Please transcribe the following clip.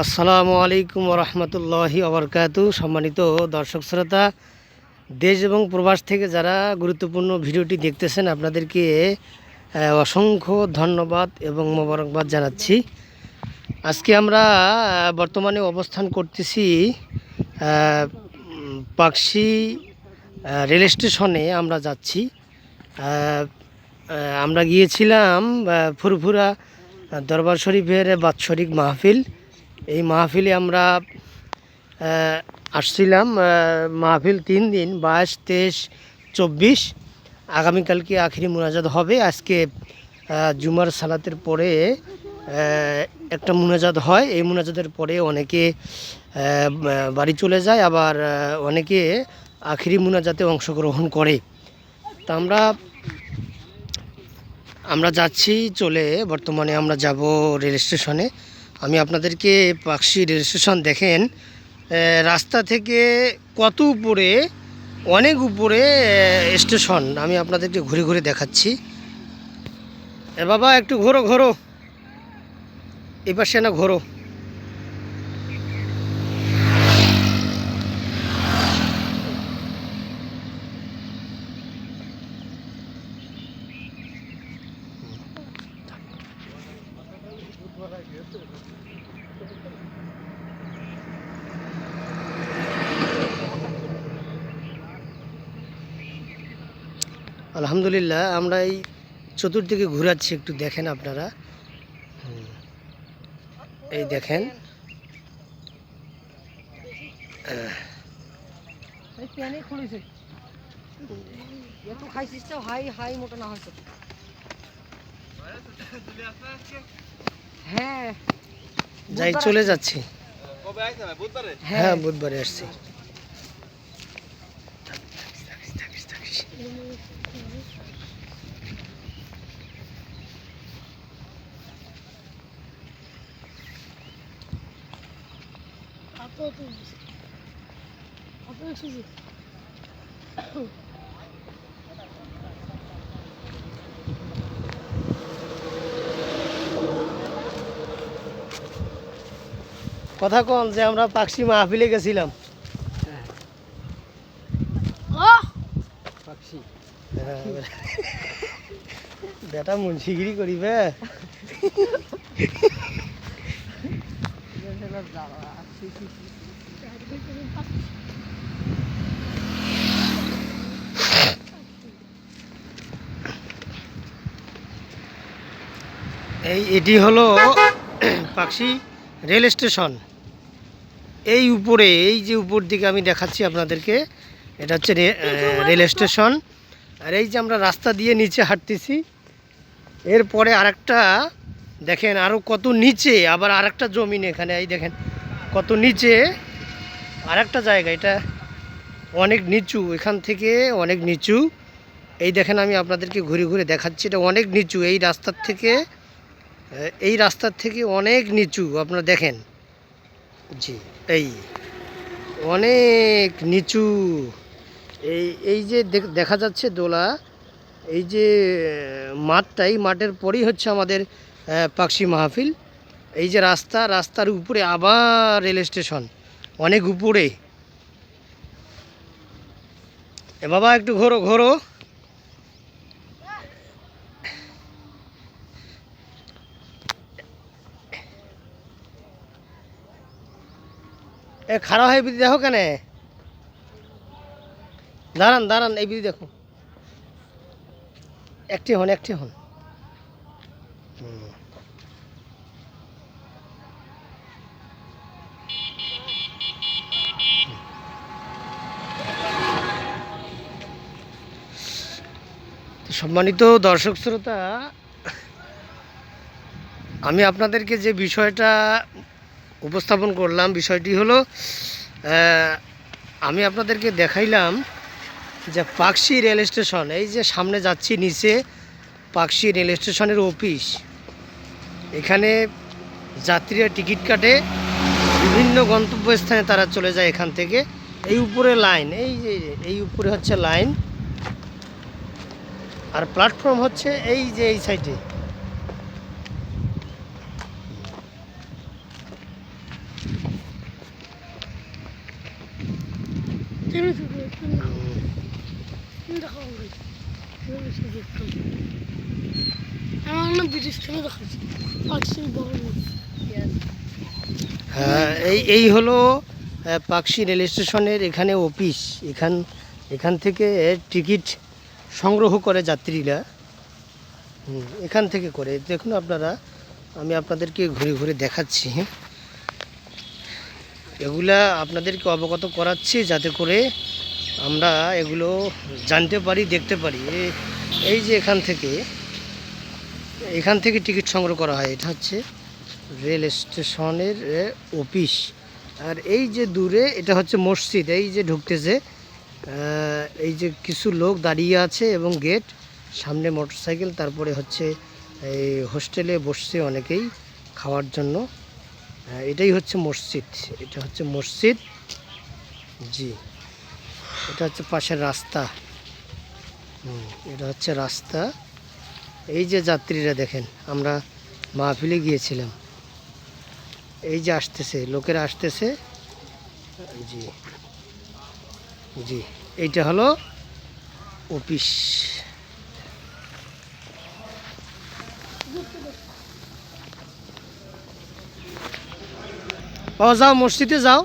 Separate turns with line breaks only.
আসসালামু আলাইকুম রহমতুল্লাহি আবরকাত সম্মানিত দর্শক শ্রোতা, দেশ এবং প্রবাস থেকে যারা গুরুত্বপূর্ণ ভিডিওটি দেখতেছেন, আপনাদেরকে অসংখ্য ধন্যবাদ এবং মোবারকবাদ জানাচ্ছি। আজকে আমরা বর্তমানে অবস্থান করতেছি পাকশি রেল স্টেশনে আমরা যাচ্ছি। আমরা গিয়েছিলাম ফুরফুরা দরবার শরীফের বাৎসরিক মাহফিল। এই মাহফিলে আমরা আসছিলাম মাহফিল তিন দিন, বাইশ, তেইশ, চব্বিশ। আগামীকালকে আখিরি মোনাজাত হবে। আজকে জুমার সালাতের পরে একটা মোনাজাত হয়। এই মোনাজাতের পরে অনেকে বাড়ি চলে যায়, আবার অনেকে আখিরি মোনাজাতে অংশগ্রহণ করে। তা আমরা আমরা যাচ্ছি, চলে বর্তমানে আমরা যাব রেল স্টেশনে। আমি আপনাদেরকে রেল স্টেশন দেখেন রাস্তা থেকে কত উপরে, অনেক উপরে স্টেশন আমি আপনাদেরকে ঘুরে ঘুরে দেখাচ্ছি। এ বাবা, একটু ঘোরো ঘোরো। এপাশে পাশে না ঘোরো। আলহামদুলিল্লাহ, আমরা এই চতুর্দিকে ঘুরাচ্ছি, একটু দেখেন আপনারা। এই দেখেন।
হাই হাই মোটা না হয়তো হ্যাঁ।
যাই চলে যাচ্ছি।
হ্যাঁ।
হ্যাঁ বুধবারে আসছি। কথা কন যে আমরা পাকশি মাহফিলে গেছিলাম। বেটা মুন্সিগিরি করিবে? এই এটি হলো পাকশি রেল স্টেশন। এই উপরে এই যে উপর দিকে আমি দেখাচ্ছি আপনাদেরকে এটা হচ্ছে রে- রেল স্টেশন। আর এই যে আমরা রাস্তা দিয়ে নিচে হাঁটতেছি এরপরে আরেকটা দেখেন আরও কত নিচে আবার আরেকটা জমিন এখানে এই দেখেন কত নিচে। আরেকটা জায়গা এটা অনেক নিচু এখান থেকে অনেক নিচু। এই দেখেন আমি আপনাদেরকে ঘুরে ঘুরে দেখাচ্ছি এটা অনেক নিচু এই রাস্তার থেকে এই রাস্তার থেকে অনেক নিচু আপনারা দেখেন। জি। এই অনেক নিচু। এই এই যে দেখ- যাচ্ছে দোলা, এই যে মাঠটা, এই মাঠের পরেই হচ্ছে আমাদের পাকশি মাহফিল। এই যে রাস্তা, রাস্তার উপরে আবার রেল স্টেশন, অনেক উপরে। এ বাবা, একটু ঘোরো ঘোরো। এ, খারাপ হয়ে বিধি দেখো কেন? দাঁড়ান দাঁড়ান, এই বিধি দেখো। একটি হন একটি হন। সম্মানিত দর্শক শ্রোতা, আমি আপনাদেরকে যে বিষয়টা উপস্থাপন করলাম। বিষয়টি হলো আমি আপনাদেরকে দেখাইলাম যে পাকশি রেল স্টেশন, এই যে সামনে যাচ্ছি নিচে, পাকশি রেল স্টেশনের অফিস। এখানে যাত্রীরা টিকিট কাটে, বিভিন্ন গন্তব্যস্থানে তারা চলে যায় এখান থেকে। এই উপরে লাইন, এই যে, এই উপরে হচ্ছে লাইন। আর প্ল্যাটফর্ম হচ্ছে এই যে এই সাইডে। হ্যাঁ এই এই হলো পাকশি রেল স্টেশনের এখানে অফিস। এখান এখান থেকে টিকিট সংগ্রহ করে যাত্রীরা। এখান থেকে করে। দেখুন আপনারা, আমি আপনাদেরকে ঘুরে ঘুরে দেখাচ্ছি। এগুলা আপনাদেরকে অবগত করাচ্ছি যাতে করে আমরা এগুলো জানতে পারি, দেখতে পারি। এই যে এখান থেকে এখান থেকে টিকিট সংগ্রহ করা হয়, এটা হচ্ছে রেল স্টেশনের অফিস। আর এই যে দূরে, এটা হচ্ছে মসজিদ, এই যে ঢুকতেছে এই যে কিছু লোক দাঁড়িয়ে আছে এবং গেট, সামনে মোটরসাইকেল, তারপরে হচ্ছে এই হোস্টেলে বসছে অনেকেই খাওয়ার জন্য। এটাই হচ্ছে মসজিদ। এটা হচ্ছে মসজিদ। জি। এটা হচ্ছে পাশের রাস্তা। হুম, এটা হচ্ছে রাস্তা। এই যে যাত্রীরা দেখেন আমরা মাহফিলে গিয়েছিলাম। এই যে আসতেছে লোকেরা আসতেছে। জি। জি এইটা হলো অফিস। ও যাও মসজিদে যাও।